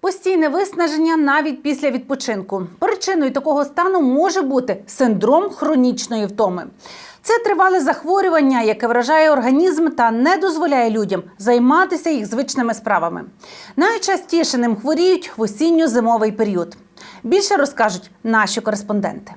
Постійне виснаження навіть після відпочинку. Причиною такого стану може бути синдром хронічної втоми. Це тривале захворювання, яке вражає організм та не дозволяє людям займатися їх звичними справами. Найчастіше ним хворіють в осінньо-зимовий період. Більше розкажуть наші кореспонденти.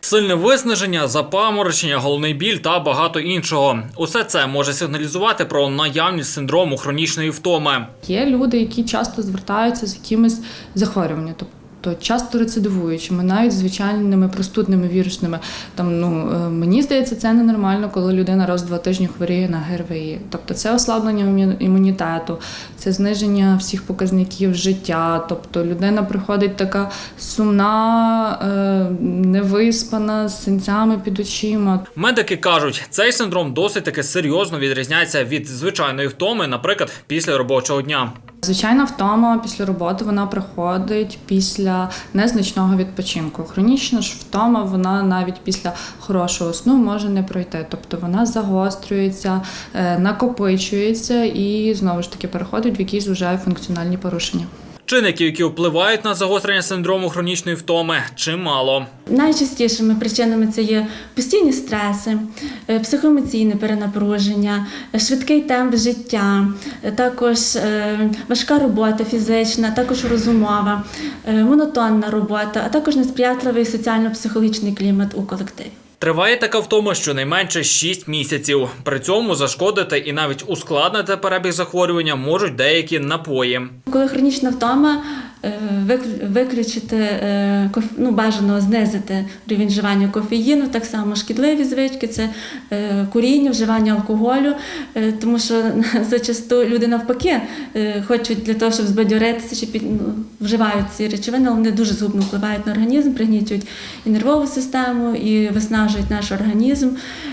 Сильне виснаження, запаморочення, головний біль та багато іншого. Усе це може сигналізувати про наявність синдрому хронічної втоми. Є люди, які часто звертаються з якимись захворюваннями, тобто часто рецидивуючими, навіть звичайними простудними вірусними. Там ну е, мені здається, це ненормально, коли людина раз в два тижні хворіє на ГРВІ. Тобто це ослаблення імунітету, це зниження всіх показників життя. Тобто людина приходить така сумна, е, невиспана, з синцями під очима. Медики кажуть, цей синдром досить таки серйозно відрізняється від звичайної втоми, наприклад, після робочого дня. Звичайна втома після роботи вона приходить після незначного відпочинку. Хронічна ж втома вона навіть після хорошого сну може не пройти. Тобто вона загострюється, е, накопичується і знову ж таки переходить в якісь вже функціональні порушення. Чинників, які впливають на загострення синдрому хронічної втоми, чимало. Найчастішими причинами це є постійні стреси, е, психоемоційне перенапруження, е, швидкий темп життя, е, також важка робота фізична, також розумова, монотонна робота, а також несприятливий соціально-психологічний клімат у колективі. Триває така втома щонайменше 6 місяців. При цьому зашкодити і навіть ускладнити перебіг захворювання можуть деякі напої. Коли хронічна втома, виключити е, ну, бажано знизити рівень вживання кофеїну, так само шкідливі звички, це е, куріння, вживання алкоголю, е, тому що зачасту люди навпаки е, хочуть для того, щоб збадьоритися, чи під, ну, вживають ці речовини, але вони дуже згубно впливають на організм, пригнічують і нервову систему, і виснажують наш організм.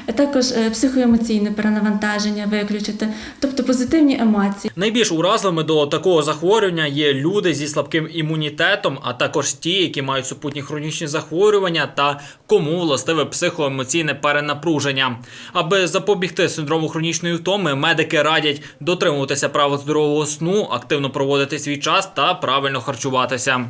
Е, Також е, психоемоційне перенавантаження виключити, тобто позитивні емоції. Найбільш уразливими до такого захворювання є люди зі слабким імунітетом, а також ті, які мають супутні хронічні захворювання та кому властиве психоемоційне перенапруження. Аби запобігти синдрому хронічної втоми, медики радять дотримуватися правил здорового сну, активно проводити свій час та правильно харчуватися.